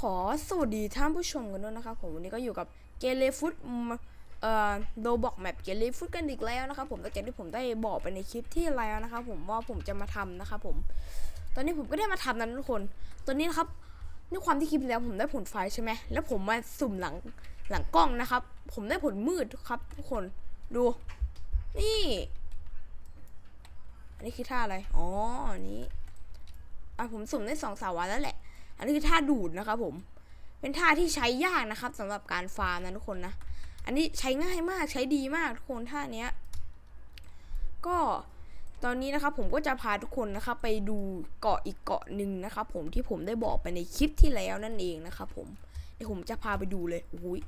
ขอสวัสดีท่านผู้ชมกันด้วยนะครับผมวันนี้ก็อยู่กับเกเลฟุตเอ่อโดบอกแมปเกเลฟุตกันอีกแล้วนะครับผมตั้งแต่ที่ผมได้บอกไปในคลิปที่แล้วนะครับผมว่าผมจะมาทำนะครับผม ตอนนี้ผมก็ได้มาทำนั้นทุกคน ตอนนี้นะครับด้วยความที่คลิปแล้วผมได้ผลไฟใช่ไหมแล้วผมมาสุ่มหลังหลังกล้องนะครับ ผมได้ผลมืดครับ ทุกคนดู นี่ อันนี้คือท่าอะไรอ๋ออันนี้อะผมสุ่มได้สองสาวันแล้วแหละ อันนี้คือท่าดูดนะครับผม เป็นท่าที่ใช้ยากนะครับสำหรับการฟาร์มนะทุกคนนะ อันนี้ใช้ง่ายมากใช้ดีมากทุกคนท่าเนี้ย ก็ตอนนี้นะครับผมก็จะพาทุกคนนะครับไปดูเกาะอีกเกาะหนึ่งนะครับผมที่ผมได้บอกไปในคลิปที่แล้วนั่นเองนะครับผมเดี๋ยวผมจะพาไปดูเลยโอ้ย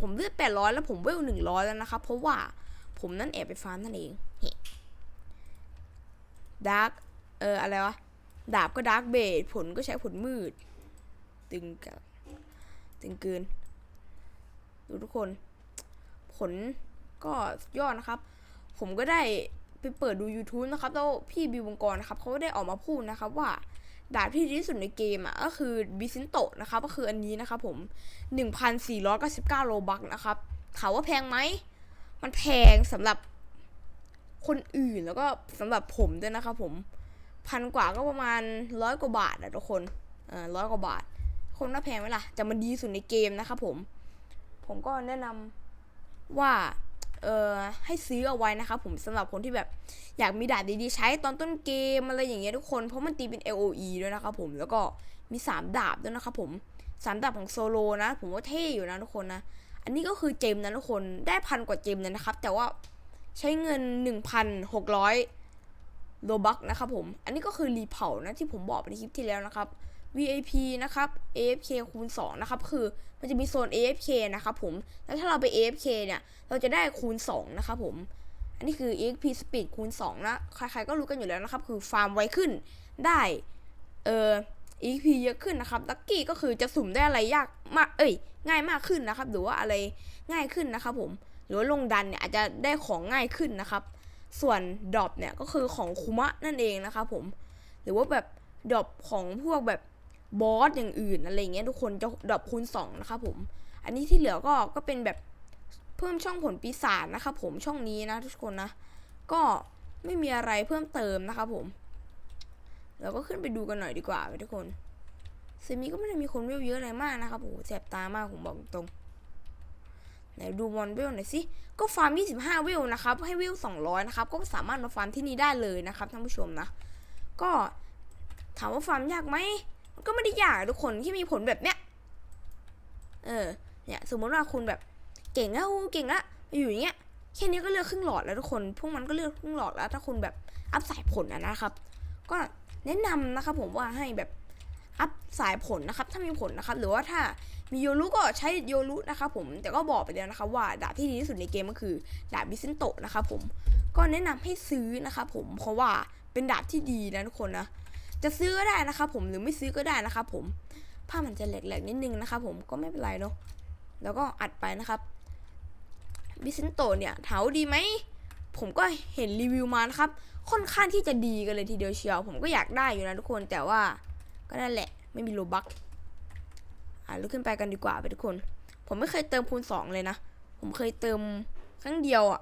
ผมเลือดแปดร้อยแล้วผมเวลหนึ่งร้อยแล้วนะครับเพราะว่าผมนั่นแอบไปฟาร์มนั่นเองดาร์กเอออะไรวะ ดาบก็ดาร์กเบดผลก็ใช้ผลมืด ตึงกับตึงเกิน ดูทุกคน ผลก็ยอดนะครับ ผมก็ได้ไปเปิดดู YouTube นะครับ แล้วพี่บิววงกรนะครับเขาก็ได้ออกมาพูดนะครับว่าดาบที่ดีที่สุดในเกมอะก็คือบิซินโตะนะครับก็คืออันนี้นะครับผม 1,499โลบักนะครับถามว่าแพงไหม มันแพงสำหรับคนอื่นแล้วก็สำหรับผมด้วยนะครับผม พันกว่าก็ประมาณร้อยกว่าบาทอะทุกคนเออร้อยกว่าบาท คนน่าแพงไหมล่ะแต่มันดีสุดในเกมนะครับผม ผมก็แนะนำว่าเออให้ซื้อเอาไว้นะครับผมสำหรับคนที่แบบอยากมีดาบดีๆ ใช้ตอนต้นเกมอะไรอย่างเงี้ยทุกคนเพราะมันตีเป็น LOE ด้วยนะครับผมแล้วก็มี 3 ดาบด้วยนะครับผมสามดาบของโซโลนะ ผมว่าเท่อยู่นะทุกคนนะ อันนี้ก็คือเจมนะทุกคนได้พันกว่าเจมเลยนะครับ แต่ว่าใช้เงิน 1,600 โลบักนะครับผม อันนี้ก็คือรีเผานะที่ผมบอกไปในคลิปที่แล้วนะครับ VIP นะครับ AFK คูณ2นะครับ คือมันจะมีโซน AFK นะครับผม แล้วถ้าเราไป AFK เนี่ย เราจะได้คูณ2นะครับผม อันนี้คือ EXP Speed คูณ2นะ ใครๆก็รู้กันอยู่แล้วนะครับ คือฟาร์มไวขึ้น ได้ เอ่อ EXP เยอะขึ้นนะครับ ลักกี้ก็คือจะสุ่มได้อะไรยากมาก เอ้ย ง่ายมากขึ้นนะครับ หรือว่าอะไรง่ายขึ้นนะครับผม หรือว่าลงดันเนี่ยอาจจะได้ของง่ายขึ้นนะครับ ส่วนดรอปเนี่ยก็คือของคุมะนั่นเองนะครับผม หรือว่าแบบดรอปของพวกแบบบอสอย่างอื่นอะไรเงี้ยทุกคนจะดรอปคูณ2นะครับผม อันนี้ที่เหลือก็ก็เป็นแบบเพิ่มช่องผลปีศาจนะครับผมช่องนี้นะทุกคนนะ ก็ไม่มีอะไรเพิ่มเติมนะครับผม เราก็ขึ้นไปดูกันหน่อยดีกว่าทุกคนเซมิก็ไม่ได้มีคนเวเยอะอะไรมากนะครับโอ้แสบตามากผมบอกตรง ไหนดูมอนเวลหน่อยสิ ก็ฟาร์ม 25 เวลนะครับ ให้เวล 200 นะครับ ก็สามารถมาฟาร์มที่นี่ได้เลยนะครับท่านผู้ชมนะ ก็ถามว่าฟาร์มยากไหม มันก็ไม่ได้ยากทุกคนที่มีผลแบบเนี้ย เออ เนี่ยสมมติว่าคุณแบบเก่งแล้วเก่งละอยู่อย่างเงี้ย แค่นี้ก็เลือกครึ่งหลอดแล้วทุกคน พวกมันก็เลือกครึ่งหลอดแล้ว ถ้าคุณแบบอัพสายผลนะนะครับ ก็แนะนำนะครับผมว่าให้แบบอัพสายผลนะครับ ถ้ามีผลนะครับ หรือว่าถ้า มีโยรุก็ใช้โยรุนะครับผมแต่ก็บอกไปแล้วนะครับว่าดาบที่ดีที่สุดในเกมก็คือดาบบิซินโตะนะครับผมก็แนะนำให้ซื้อนะครับผมเพราะว่าเป็นดาบที่ดีนะทุกคนนะจะซื้อก็ได้นะครับผมหรือไม่ซื้อก็ได้นะครับผมภามันจะแหลกๆนิดนึงนะครับผมก็ไม่เป็นไรเนาะแล้วก็อัดไปนะครับบิซินโตะเนี่ยถามว่าดีไหมผมก็เห็นรีวิวมานะครับค่อนข้างที่จะดีกันเลยทีเดียวเชียว ผมก็อยากได้อยู่นะทุกคนแต่ว่าก็นั่นแหละไม่มีโลบักาลุกขึ้นไปกันดีกว่าไปทุกคน ผมไม่เคยเติมคูณสองเลยนะ ผมเคยเติมครั้งเดียวอะ่ะ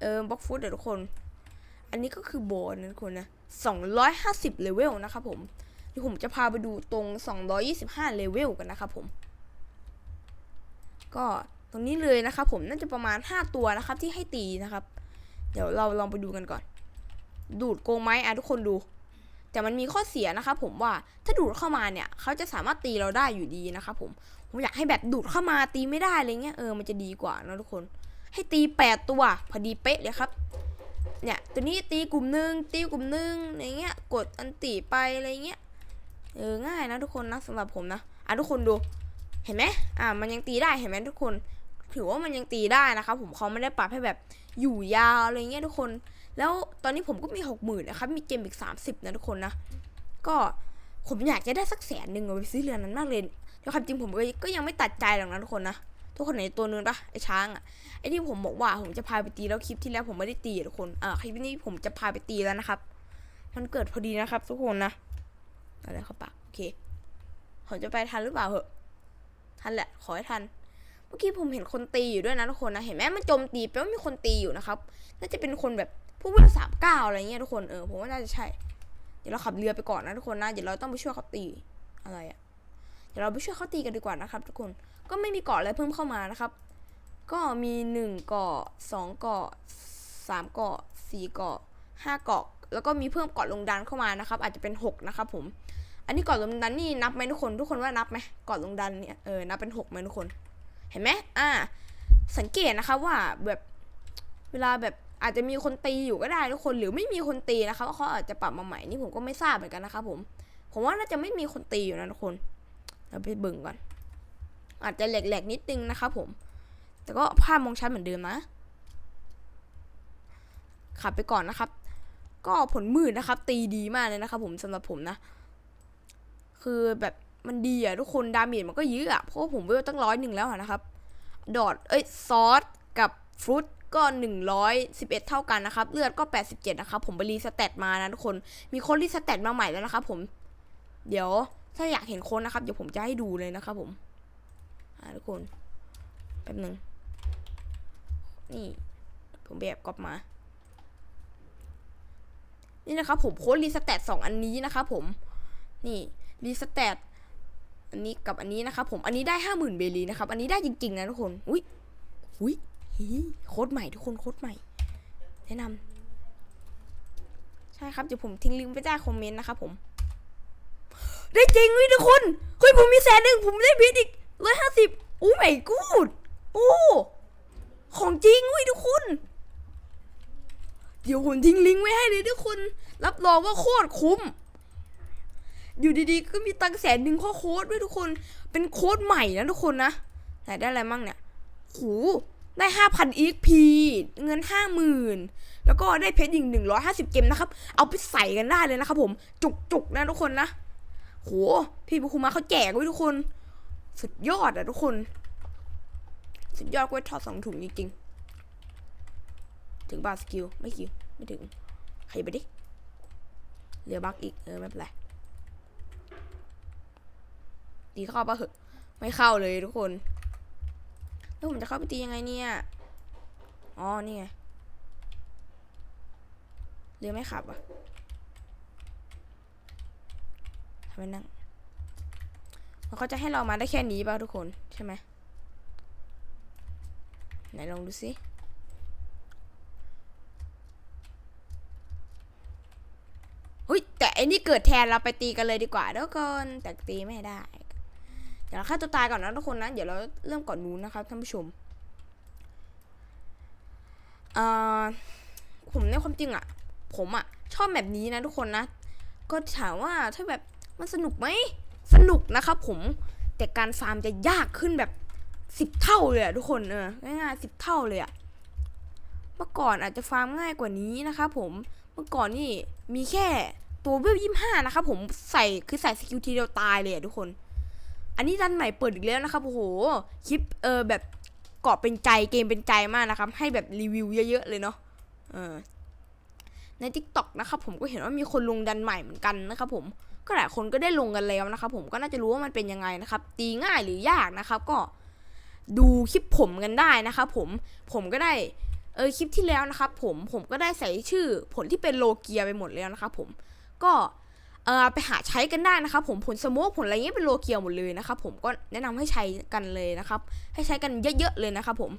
เออบล็อกฟุตเดี๋ยวทุกคน อันนี้ก็คือโบนนะทุกคนนะสองร้อยห้าสิบเลเวลนะครับผมเดี๋ยวผมจะพาไปดูตรงสองร้อยี่สิบห้าเลเวลกันนะครับผม ก็ตรงนี้เลยนะครับผมน่าจะประมาณห้าตัวนะครับที่ให้ตีนะครับ เดี๋ยวเราลองไปดูกันก่อน ดูดโกงไหมอะทุกคนดู แต่มันมีข้อเสียนะครับผมว่าถ้าดูดเข้ามาเนี่ยเขาจะสามารถตีเราได้อยู่ดีนะครับผมผมอยากให้แบบดูดเข้ามาตีไม่ได้อะไรเงี้ยเออมันจะดีกว่านะทุกคน ให้ตีแปดตัวพอดีเป๊ะเลยครับเนี่ยตัวนี้ตีกลุ่มหนึ่งตีกลุ่มหนึ่งอะไรเงี้ยกดอันตีไปอะไรเงี้ยเออง่ายนะทุกคนนะสำหรับผมนะอะทุกคนดูเห็นไหมอะมันยังตีได้เห็นไหมทุกคน ถือว่ามันยังตีได้นะครับผมเขาไม่ได้ปรับให้แบบอยู่ยาวอะไรเงี้ยทุกคน แล้วตอนนี้ผมก็มีหกหมื่นนะครับ มีเกมอีกสามสิบนะทุกคนนะ ก็ผมอยากจะได้สักแสนหนึ่งเอาไปซื้อเรือนั้นมากเลยแล้วความจริงผมก็ยังไม่ตัดใจหรอกนะทุกคนนะ ทุกคนไหนตัวนึงปะไอช้างอะไอที่ผมบอกว่าผมจะพาไปตีแล้วคลิปที่แล้วผมไม่ได้ตีทุกคนอ่าคลิปนี้ผมจะพาไปตีแล้วนะครับ มันเกิดพอดีนะครับ ทุกคนนะอะไรเข้าปากโอเค ผมจะไปทันหรือเปล่าเหอะทันแหละ ขอให้ทัน เมื่อกี้ผมเห็นคนตีอยู่ด้วยนะทุกคนนะ เห็นไหมมันโจมตีแปลว่ามีคนตีอยู่นะครับ น่าจะเป็นคนแบบ ผู้ว่าสามเก้าอะไรเงี้ยทุกคนเออผมว่าน่าจะใช่ เดี๋ยวเราขับเรือไปก่อนนะทุกคนนะเดี๋ยวเราต้องไปช่วยเขาตีอะไรอะเดี๋ยวเราไปช่วยเขาตีกันดีกว่านะครับ ทุกคนก็ไม่มีเกาะอะไรเพิ่มเข้ามานะครับ ก็มีหนึ่งเกาะสองเกาะสามเกาะสี่เกาะห้าเกาะแล้วก็มีเพิ่มเกาะลงดันเข้ามานะครับ อาจจะเป็นหกนะครับผมอันนี้เกาะลงดันนี่นับไหมทุกคนทุกคนว่านับไหมเกาะลงดันเนี่ยเออนับเป็นหกไหมทุกคน เห็นไหมอ่า สังเกตนะคะว่าแบบเวลาแบบ อาจจะมีคนตีอยู่ก็ได้ทุกคนหรือไม่มีคนตีนะคะเขาอาจจะปรับมาใหม่นี่ผมก็ไม่ทราบเหมือนกันนะคะผมผมว่าน่าจะไม่มีคนตีอยู่นะทุกคนเราไปเบิ่งก่อน อาจจะแหลกๆนิดนึงนะคะผม แต่ก็ภาพมองชัดเหมือนเดิมนะขับไปก่อนนะครับ ก็ผลมืดนะครับ ตีดีมากเลยนะครับ ผมสำหรับผมนะ คือแบบมันดีอะทุกคนดาเมจมันก็เยอะอะเพราะว่าผมเวลตั้งร้อยหนึ่งแล้วนะครับ ดอทเอ้ยซอสกับฟรุต ก็ 111 เท่ากันนะครับ เลือดก็ 87 นะครับ ผมไปรีสเตตมานะทุกคน มีคนรีสเตตมาใหม่แล้วนะครับผม เดี๋ยวถ้าอยากเห็นคนนะครับ เดี๋ยวผมจะให้ดูเลยนะครับผมอ่าทุกคน แป๊บหนึ่ง นี่ ผมแบบก๊อปมา นี่นะครับผมโค้ดรีสเตตสองอันนี้นะครับผม นี่รีสเตตอันนี้กับอันนี้นะครับผม อันนี้ได้ห้าหมื่นเบลีนะครับ อันนี้ได้จริงๆนะทุกคน อุ้ยอุ้ย ฮีโค้ดใหม่ทุกคนโค้ดใหม่ แนะนำใช่ครับเดี๋ยวผมทิ้งลิงก์ไปใต้คอมเมนต์นะครับผม ได้จริงว้ยทุกคนเฮ้ยผมมีแสนหนึ่งผมได้พีอีกร้อยห้าสิบโอ้ไม่กูดโอ้ของจริงว้ยทุกคนเดี๋ยวผมทิ้งลิงก์ไว้ให้เลยทุกคน รับรองว่าโคตรคุ้ม อยู่ดีๆ ก็มีตังแสนหนึ่งข้อโค้ดด้วยทุกคน เป็นโค้ดใหม่นะทุกคนนะ ไหนได้อะไรมั่งเนี่ยโห ได้ห้าพัน EXP เงินห้าหมื่นแล้วก็ได้เพชรอีกหนึ่งร้อยห้าสิบเกมนะครับ เอาไปใส่กันได้เลยนะครับผม จุกๆนะทุกคนนะ โห พี่บุคุมาเขาแจกไว้ทุกคน สุดยอดอะทุกคน สุดยอดกล้วยทอดสองถุงจริงๆ ถึงบาสกิล ไม่กิลไม่ถึง ใครไปดิเหลือบักอีก เออ ไม่เป็นไรตีเข้าปะเหอะ ไม่เข้าเลยทุกคน แล้วผมจะเข้าไปตียังไงเนี่ย อ๋อ นี่ไงเรือไม่ขับอะทำไมนั่งแล้วเขาจะให้เรามาได้แค่นี้ป่ะทุกคนใช่ไหมไหนลองดูสิเฮ้ยแต่อันนี้เกิดแทนเราไปตีกันเลยดีกว่าทุกคนแต่ตีไม่ได้ ดี๋ยวเราฆ่าตัวตายก่อนนะทุกคนนะ เดี๋ยวเราเริ่มก่อนนู้นนะครับท่านผู้ชมอ่าผมในความจริงอะ่ะ ผมอะ่ะ ชอบแบบนี้นะทุกคนนะ ก็ถามว่าถ้าแบบมันสนุกไหมสนุกนะครับผมแต่การฟาร์มจะยากขึ้นแบบสิบเท่าเลยอะทุกคนเออง่ายๆสิบเท่าเลยอะเมื่อก่อนอาจจะฟาร์มง่ายกว่านี้นะครับผมเมื่อก่อนนี่มีแค่ตัวเวลยี่ห้านะครับผมใส่คือใส่สกิลทีเดียวตายเลยอะทุกคน อันนี้ดันใหม่เปิดอีกแล้วนะครับโอ้โหคลิปเออแบบเกาะเป็นใจเกมเป็นใจมากนะครับ ให้แบบรีวิวเยอะๆเลยเนาะเออใน t ิ k t o k นะครับผมก็เห็นว่ามีคนลงดันใหม่เหมือนกันนะครับผมก็หลายคนก็ได้ลงกันแล้วนะครับผมก็น่าจะรู้ว่ามันเป็นยังไงนะครับ ตีง่ายหรือยากนะครับ ก็ดูคลิปผมกันได้นะครับผมผมก็ได้เออคลิปที่แล้วนะครับผมผมก็ได้ใส่ชื่อผลที่เป็นโลเกียไปหมดแล้วนะครับผมก็ เออไปหาใช้กันได้นะครับผมผลสโมกผลอะไรเงี้ยเป็นโลเกียวหมดเลยนะครับผมก็แนะนำให้ใช้กันเลยนะครับ ให้ใช้กันเยอะๆเลยนะครับผม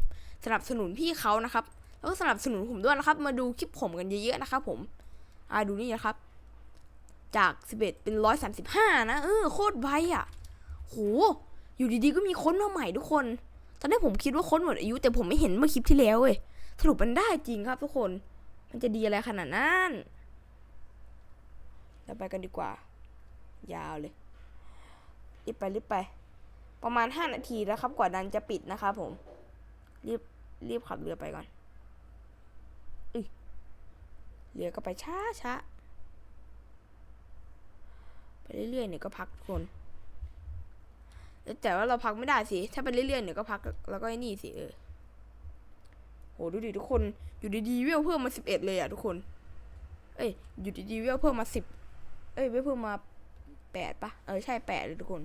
สนับสนุนพี่เขานะครับ แล้วก็สนับสนุนผมด้วยนะครับ มาดูคลิปผมกันเยอะๆนะครับผมอ่าดูนี่นะครับ จาก 11 เป็น135นะเออโคตรไวอะโหอยู่ดีๆก็มีค้นมาใหม่ทุกคนตอนแรกผมคิดว่าค้นหมดอายุ แต่ผมไม่เห็นเมื่อคลิปที่แล้วเว้ยสรุปมันได้จริงครับทุกคน มันจะดีอะไรขนาดนั้น เราไปกันดีกว่า ยาวเลยรีบไปรีบไป ประมาณห้านาทีแล้วครับ กว่าดันจะปิดนะครับผม รีบรีบขับเรือไปก่อนอเรือก็ไปช้าช้าไปเรื่อยๆเนี่ยก็พักทุกคนแต่ว่าเราพักไม่ได้สิ ถ้าไปเรื่อยๆเนี่ยก็พักแล้วก็ไอ้นี่สิเออโหดูดิทุกคนอยู่ดีๆเวลเพิ่มมาสิบเอ็ดเลยอะทุกคน เอ้ยอยู่ดีๆเวลเพิ่มมาสิบ เอ้ยไม่เพิ่มมาแปดปะเออใช่แปดเลยทุกคน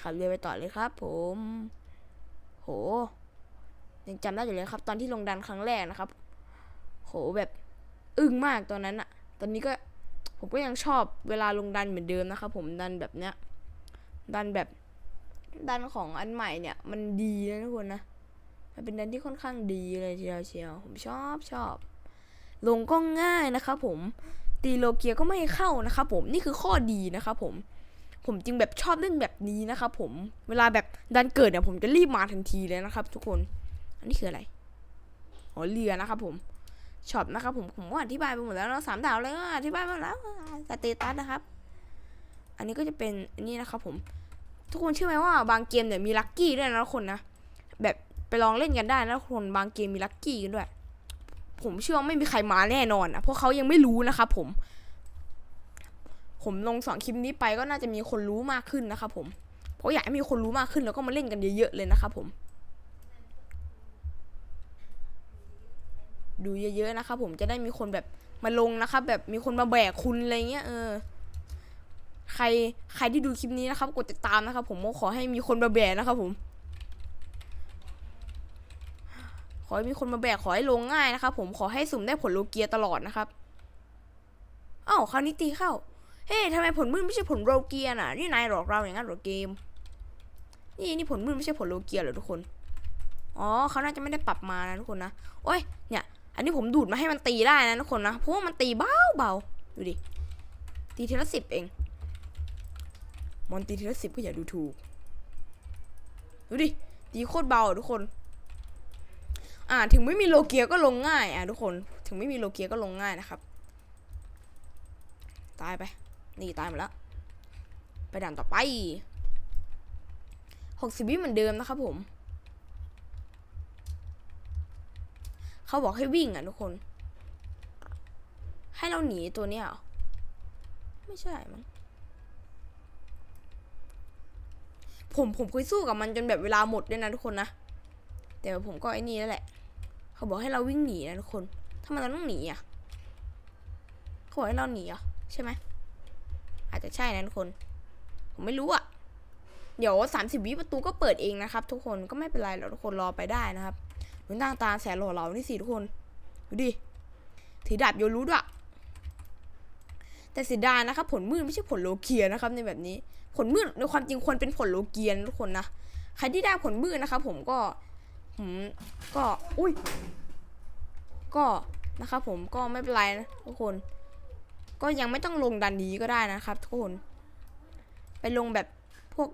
ขับเรือไปต่อเลยครับ ผม โห ยังจำได้อยู่เลยครับ ตอนที่ลงดันครั้งแรกนะครับ โหแบบอึ้งมากตอนนั้นอะตอนนี้ก็ผมก็ยังชอบเวลาลงดันเหมือนเดิมนะครับ ผมดันแบบเนี้ย ดันแบบดันของอันใหม่เนี่ย มันดีนะทุกคนนะมันเป็นดันที่ค่อนข้างดีเลยเดียวเชียวผมชอบชอบ ลงก็ง่ายนะครับผม ตีโลเกียก็ไม่เข้านะครับผมนี่คือข้อดีนะครับผมผมจึงแบบชอบเล่นแบบนี้นะครับผมเวลาแบบดันเกิดเนี่ยผมจะรีบมาทันทีเลยนะครับ ทุกคน อันนี้คืออะไรอ๋อเรือนะครับผมช็อปนะครับผมผมก็อธิบายไปหมดแล้วเนาะสามดาวเลยก็อธิบายไปหมดแล้วสเตตัสนะครับ อันนี้ก็จะเป็นอันนี้นะครับผม ทุกคนเชื่อไหมว่าบางเกมเนี่ยมีลัคกี้ด้วยนะทุกคนนะแบบไปลองเล่นกันได้นะทุกคนบางเกมมีลัคกี้กันด้วย ผมเชื่อว่าไม่มีใครมาแน่นอนนะเพราะเขายังไม่รู้นะครับผม ผมลงสองคลิปนี้ไปก็น่าจะมีคนรู้มากขึ้นนะครับผม เพราะอยากให้มีคนรู้มากขึ้นแล้วก็มาเล่นกันเยอะๆเลยนะครับผม ดูเยอะๆนะครับผมจะได้มีคนแบบมาลงนะครับแบบมีคนมาแบกคุณอะไรเงี้ยเออใครใครที่ดูคลิปนี้นะครับ กดติดตามนะครับ ผมก็ขอให้มีคนมาแบกนะครับผม ขอให้มีคนมาแบกขอให้ลงง่ายนะครับผมขอให้สุ่มได้ผลโลเกียตลอดนะครับอ้าวคราวนี้ตีเข้า เฮ้ยทำไมผลมืดไม่ใช่ผลโลเกียน่ะ นี่นายหลอกเราอย่างนั้นหรอเกม นี่นี่ผลมืดไม่ใช่ผลโลเกียเหรอทุกคน อ๋อเขาน่าจะไม่ได้ปรับมานะทุกคนนะ โอ้ย เนี่ย อันนี้ผมดูดมาให้มันตีได้นะทุกคนนะ เพราะว่ามันตีเบาเบาๆดูดิ ตีทีละสิบเอง มอนตีทีละสิบก็อย่าดูถูก ดูดิ ตีโคตรเบาทุกคน อ่าถึงไม่มีโลเกียก็ลงง่ายอะทุกคนถึงไม่มีโลเกียก็ลงง่ายนะครับตายไปนี่ตายหมดแล้ว ไปด่านต่อไปหกสิบวิเหมือนเดิมนะครับผมเขาบอกให้วิ่งอะทุกคน ให้เราหนีตัวเนี้ยไม่ใช่มั้งผมผมเคยสู้กับมันจนแบบเวลาหมดด้วยนะทุกคนนะแต่ผมก็ไอ้นี่แล้วแหละ เขาบอกให้เราวิ่งหนีนะทุกคนทำไมเราต้องหนีอะเขาบอกให้เราหนีอะใช่ไหมอาจจะใช่นะทุกคน ผมไม่รู้อะ เดี๋ยวสามสิบวิประตูก็เปิดเองนะครับ ทุกคนก็ไม่เป็นไรหรอกทุกคนรอไปได้นะครับหนุนต่างตาแสนหล่อเหลานี่สิทุกคนดูดิถือดาบโยรู้ด้วยแต่เสียดายนะครับ ผลมืดไม่ใช่ผลโลเกียนะครับ ในแบบนี้ ผลมืดในความจริงควรเป็นผลโลเกียนทุกคนนะใครที่ได้ผลมืดนะครับ ผมก็ ผมก็อุ้ยก็นะครับผมก็ไม่เป็นไรนะทุกคน ก็ยังไม่ต้องลงดันนี้ก็ได้นะครับ ทุกคน ไปลงแบบพวก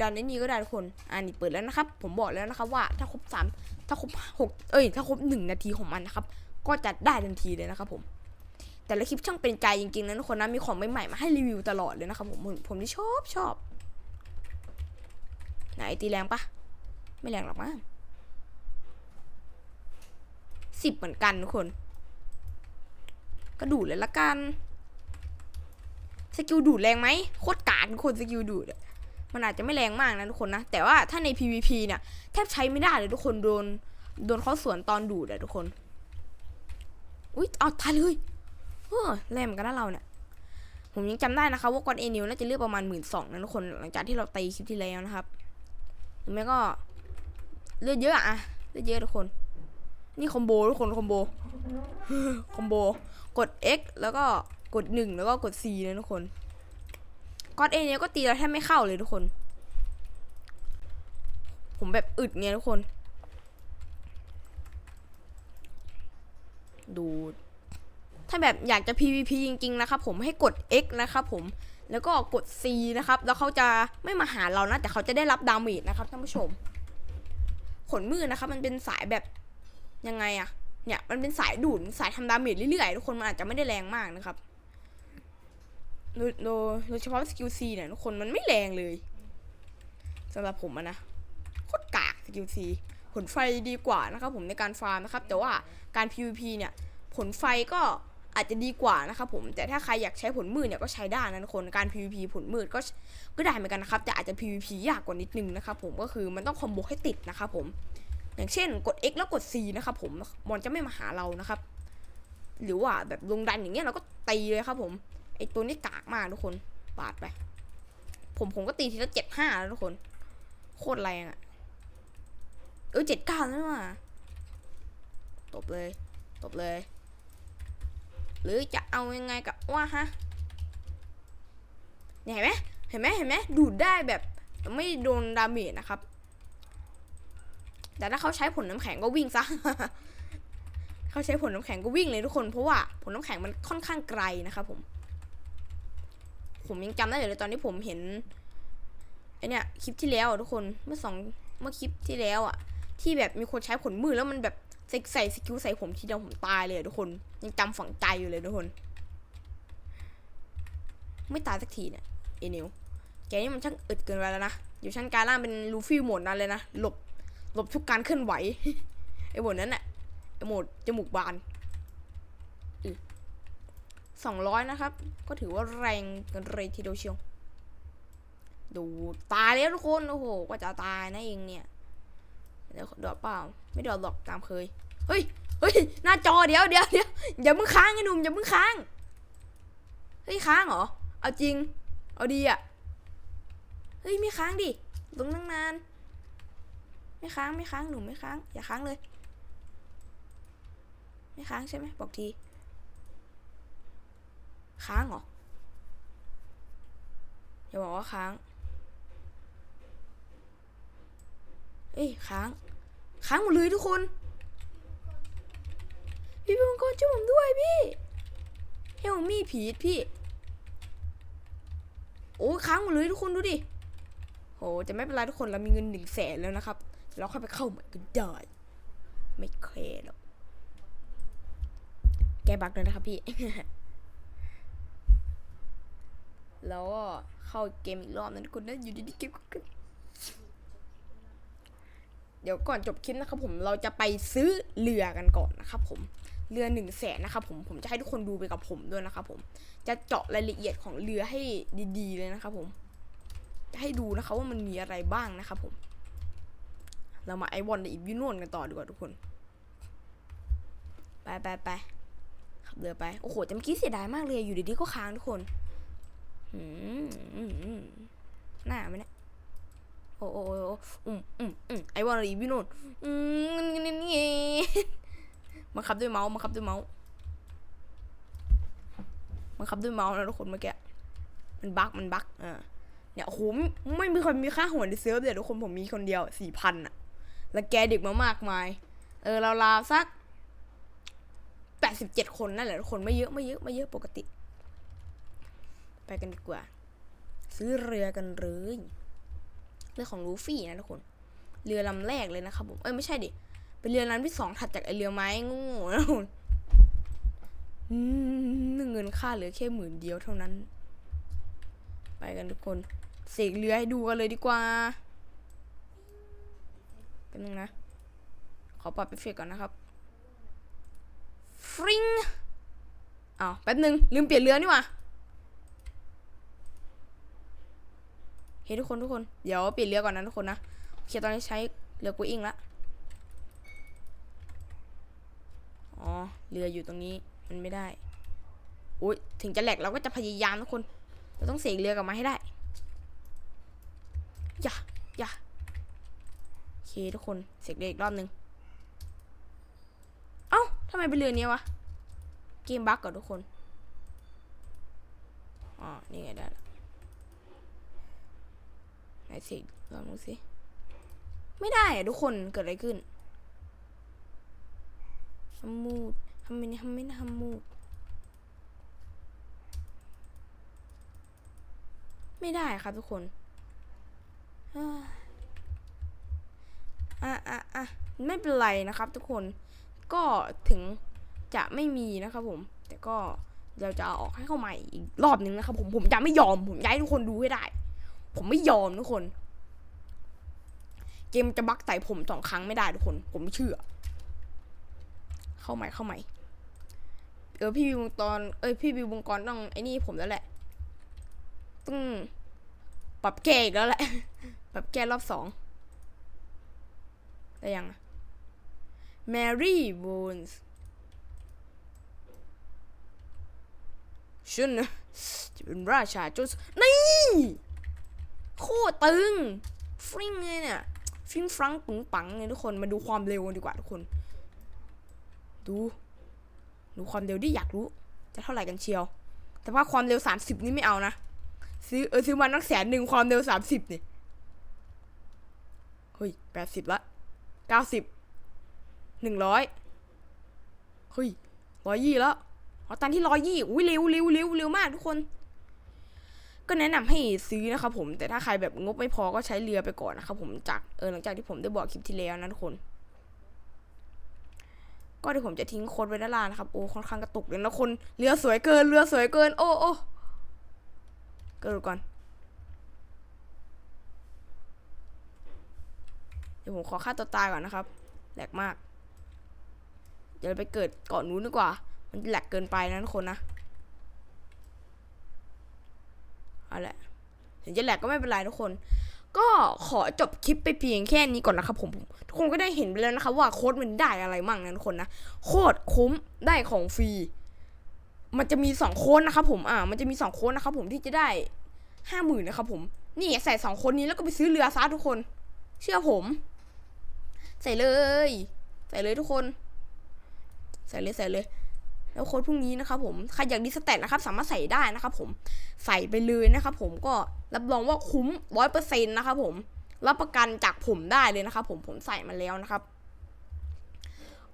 ดันนี้ก็ได้ทุกคนอ่านี่เปิดแล้วนะครับ ผมบอกแล้วนะครับ ว่าถ้าครบสามถ้าครบหกเอ้ย ถ้าครบหนึ่งนาทีของมันนะครับ ก็จะได้ทันทีเลยนะครับ ผม แต่ละคลิปช่างเป็นใจจริงๆนะทุกคนนะมีของใหม่ๆมาให้รีวิวตลอดเลยนะครับผมผมผมที่ชอบชอบไหนตีแรงปะไม่แรงหรอกมั้ง สิบเหมือนกันทุกคน ก็ดูดเลยละกัน สกิลดูดแรงไหมโคตรกากทุกคนสกิลดูดมันอาจจะไม่แรงมากนะทุกคนนะ แต่ว่าถ้าใน PVP เนี่ยแทบใช้ไม่ได้เลยทุกคนโดนโดนเขาสวนตอนดูดอะทุกคน อุ้ยเอาตายเลยเออแรงเหมือนกันนะเราเนี่ยผมยังจำได้นะคะว่ากอนเอนิวน่าจะเลือกประมาณหมื่นสองนะทุกคนหลังจากที่เราตีคลิปที่แล้วนะครับหรือไม่ก็เลือดเยอะอะเลือดเยอะทุกคน นี่คอมโบทุกคนคอมโบคอมโบกด X แล้วก็กดหนึ่งแล้วก็กด C เลยทุกคนก็อดเอเนี่ยก็ตีเราแทบไม่เข้าเลยทุกคน ผมแบบอึดเนี่ยทุกคน ดูถ้าแบบอยากจะ PVP จริง ๆ นะครับผมให้กด X นะครับผมแล้วก็กด C นะครับ แล้วเขาจะไม่มาหาเรานะ แต่เขาจะได้รับดาเมจนะครับท่านผู้ชม ขนมือนะครับ มันเป็นสายแบบ ยังไงอะเนี่ยมันเป็นสายดูดสายทำดาเมจเรื่อยๆทุกคนมันอาจจะไม่ได้แรงมากนะครับโดยโดยเฉพาะสกิลซีเนี่ยทุกคนมันไม่แรงเลยสำหรับผมอะนะโคตรกากสกิลซีผลไฟดีกว่านะครับผมในการฟาร์มนะครับ แต่ว่าการ PVP เนี่ยผลไฟก็อาจจะดีกว่านะครับผมแต่ถ้าใครอยากใช้ผลมืดเนี่ยก็ใช้ได้นะทุกคนการ PVP ผลมืดก็ก็ได้เหมือนกันนะครับแต่อาจจะ PVP ยากกว่านิดนึงนะครับผมก็คือมันต้องคอมโบให้ติดนะครับผม อย่างเช่นกด X แล้วกด C นะครับผมมอนจะไม่มาหาเรานะครับ หรือว่าแบบลงดันอย่างเงี้ยเราก็ตีเลยครับผมไอตัวนี้กากมากทุกคนปาดไป ผมผมก็ตีทีละเจ็ดห้าแล้วทุกคน โคตรแรงอะเออเจ็ดเก้าแล้วนี่หว่าตบเลยตบเลย หรือจะเอายังไงกับว่าฮะเห็นไหมเห็นไหมเห็นไหมดูดได้แบบไม่โดนดาเมจนะครับ แต่ถ้าเขาใช้ผลน้ำแข็งก็วิ่งซะเขาใช้ผลน้ำแข็งก็วิ่งเลยทุกคนเพราะว่าผลน้ำแข็งมันค่อนข้างไกลนะครับผม ผมยังจำได้เลยตอนที่ผมเห็นไอเนี่ยคลิปที่แล้วอะทุกคนเมื่อสองเมื่อคลิปที่แล้วอะ ที่แบบมีคนใช้ผลมือแล้วมันแบบใส่ใส่สกิลใส่ผมทีเดียวผมตายเลยทุกคน ยังจำฝังใจอยู่เลยทุกคน ไม่ตายสักทีเนี่ยเอเนลแกนี่มันช่างอึดเกินไปแล้วนะอยู่ชั้นการล่างเป็นลูฟี่หมดนั้นเลยนะหลบ หลบทุกการเคลื่อนไหวไอ้โหมดนั้นน่ะไอ้โหมดจมูกบานสองร้อยนะครับ ก็ถือว่าแรงเกันเลยทีเดียวเชียว ดูตายแล้วทุกคน โอ้โหกว่าจะตายนะเองเนี่ยเดี๋ยวดอกเปล่า ไม่ดอกหรอกตามเคย เฮ้ย เฮ้ย หน้าจอเดี๋ยวเดี๋ยวเดี๋ยวอย่ามึงค้างไอ้หนุ่มอย่ามึงค้าง เฮ้ยค้างเหรอ เอาจริง เอาดีอะเฮ้ยไม่ค้างดิลงตั้งนาน ไม่ค้างไม่ค้างหนุ่มไม่ค้าง อย่าค้างเลย ไม่ค้างใช่ไหมบอกที ค้างเหรออย่าบอกว่าค้าง เอ้ยค้าง ค้างหมดเลยทุกคน พี่เป็นคนช่วยผมด้วยพี่เฮลมี่ผีดพี่ โอ้ค้างหมดเลยทุกคนดูดิโหจะไม่เป็นไรทุกคนเรามีเงินหนึ่งแสนแล้วนะครับ เราค่อยไปเข้าใหม่ก็ได้ ไม่แคร์หรอกแกบักเลยนะครับพี่ แล้วก็เข้าเกมอีกรอบนั้นทุกคนนะอยู่ดีๆเกมก็เดี๋ยวก่อนจบคลิปนะครับผมเราจะไปซื้อเรือกันก่อนนะครับผมเรือหนึ่งแสนนะครับผมผมจะให้ทุกคนดูไปกับผมด้วยนะครับผมจะเจาะรายละเอียดของเรือให้ดีๆเลยนะครับผมจะให้ดูนะครับว่ามันมีอะไรบ้างนะครับผม เรามาไอวอนในอีวินวนกันต่อดีกว่าทุกคน ไปไปไปขับเรือไป โอ้โหแต่เมื่อกี้เสียดายมากเลย อยู่ดีๆก็ค้างทุกคนหน้าไหมเนี่ยโอ้โอ้โอ้อืมอืมอืมไอวอนรีวิโนนอืมนี่นี่นี่มาขับด้วยเมาส์มาขับด้วยเมาส์มาขับด้วยเมาส์นะทุกคนเมื่อกี้มันบั๊กมันบั๊กอ่าเนี่ยโอ้โหไม่ไม่มีคนมีค่าหัวในเซิร์ฟเลยทุกคนผมมีคนเดียวสี่พันอะ แล้วแกเด็กมามากมาย เออเราลาสักแปดสิบเจ็ดคนนั่นแหละทุกคนไม่เยอะไม่เยอะไม่เยอะปกติ ไปกันดีกว่า ซื้อเรือกันเลยเรือของลูฟี่นะทุกคน เรือลำแรกเลยนะครับผมเอ้ยไม่ใช่ดิเป็นเรือลำที่สองถัดจากไอเรือไม้งูนะทุกคนเงินค่าเหลือแค่หมื่นเดียวเท่านั้น ไปกันทุกคน เสกเรือให้ดูกันเลยดีกว่า เป็นนึงนะ ขอปรับไปเฟกก่อนนะครับฟริงอ้าวแป๊บนึง ลืมเปลี่ยนเรือนี่หว่าเฮ้ยทุกคนทุกคน เดี๋ยวเปลี่ยนเรือก่อนนะทุกคนนะโอเคตอนนี้ใช้เรือกูอิงละอ๋อเรืออยู่ตรงนี้มันไม่ได้อุ้ยถึงจะแหลกเราก็จะพยายามทุกคน เราต้องเสกเรือกลับมาให้ได้ อย่าอย่า เคทุกคนเสกเรืออีกรอบหนึ่งเอ้าทำไมเป็นเรือนี้วะ เกมบั๊กก่อนทุกคน อ๋อ นี่ไงได้ละไหนสิลองดูสิ ไม่ได้อะทุกคนเกิดอะไรขึ้นฮัมมูดทำไมนี่ทำไมนะฮัมมูดไม่ได้ครับทุกคน อะอะอะไม่เป็นไรนะครับ ทุกคนก็ถึงจะไม่มีนะครับผม แต่ก็เราจะเอาออกให้เข้าใหม่อีกรอบหนึ่งนะครับ ผมผมจะไม่ยอม ผมอยากให้ทุกคนดูให้ได้ ผมไม่ยอมทุกคน เกมจะบักใส่ผมสองครั้งไม่ได้ทุกคน ผมเชื่อ เข้าใหม่เข้าใหม่เออพี่บิววงตอนเอ้ยพี่บิววงกรต้องไอ้นี่ผมแล้วแหละต้องปรับแก้อีกแล้วแหละปรับแก้รอบสอง ได้ยังแมรี่บูนส์ฉันนะจะเป็นราชาโจนส์นี่ โคตรตึง ฟริ้งเลยเนี่ย ฟริ้งฟรังปึงปังเลยทุกคน มาดูความเร็วกันดีกว่าทุกคน ดู ดูความเร็วดิอยากรู้ จะเท่าไหร่กันเชียว แต่ว่าความเร็ว 30 นี่ไม่เอานะ ซื้อเออซื้อมานักแสนหนึ่งความเร็ว 30 นี่ เฮ้ย 80 ละ 90 100เฮ้ยร้อยยี่แล้วเอาตันที่ร้อยยี่อุ้ยเร็วเร็วเร็วเร็วมากทุกคน ก็แนะนำให้ซื้อนะครับผมแต่ถ้าใครแบบงบไม่พอก็ใช้เรือไปก่อนนะครับผมจากเออหลังจากที่ผมได้บอกคลิปที่แล้วนะทุกคน ก็เดี๋ยวผมจะทิ้งโค้ดไว้ด้านล่างนะครับโอ้ค่อนข้างกระตุกเลยนะคนเรือสวยเกินเรือสวยเกิน โอ้โอ้เก็ดูก่อน เดี๋ยวผมขอฆ่าตัวตายก่อนนะครับแหลกมาก เดี๋ยวไปเกิดเกาะนู้นดีกว่า มันแหลกเกินไปนะทุกคนนะเอาละถึงจะแหลกก็ไม่เป็นไรทุกคน ก็ขอจบคลิปไปเพียงแค่นี้ก่อนนะครับผม ทุกคนก็ได้เห็นไปแล้วนะครับว่าโค้ดมันได้อะไรมั่งนะทุกคนนะ โคตรคุ้มได้ของฟรี มันจะมีสองโค้ดนะครับผม อ่า มันจะมีสองโค้ดนะครับผมที่จะได้ห้าหมื่นนะครับผม นี่ใส่สองโค้ดนี้แล้วก็ไปซื้อเรือซะทุกคน เชื่อผม ใส่เลย ใส่เลยทุกคน ใส่เลยใส่เลย แล้วโค้ดพรุ่งนี้นะครับผมใครอยากดีสแตทนะครับ สามารถใส่ได้นะครับผมใส่ไปเลยนะครับผมก็รับรองว่าคุ้มร้อยเปอร์เซ็นต์นะครับผมรับประกันจากผมได้เลยนะครับผมผมใส่มาแล้วนะครับ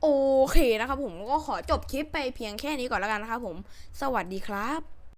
โอเคนะครับผมก็ขอจบคลิปไปเพียงแค่นี้ก่อนแล้วกันนะครับผม สวัสดีครับ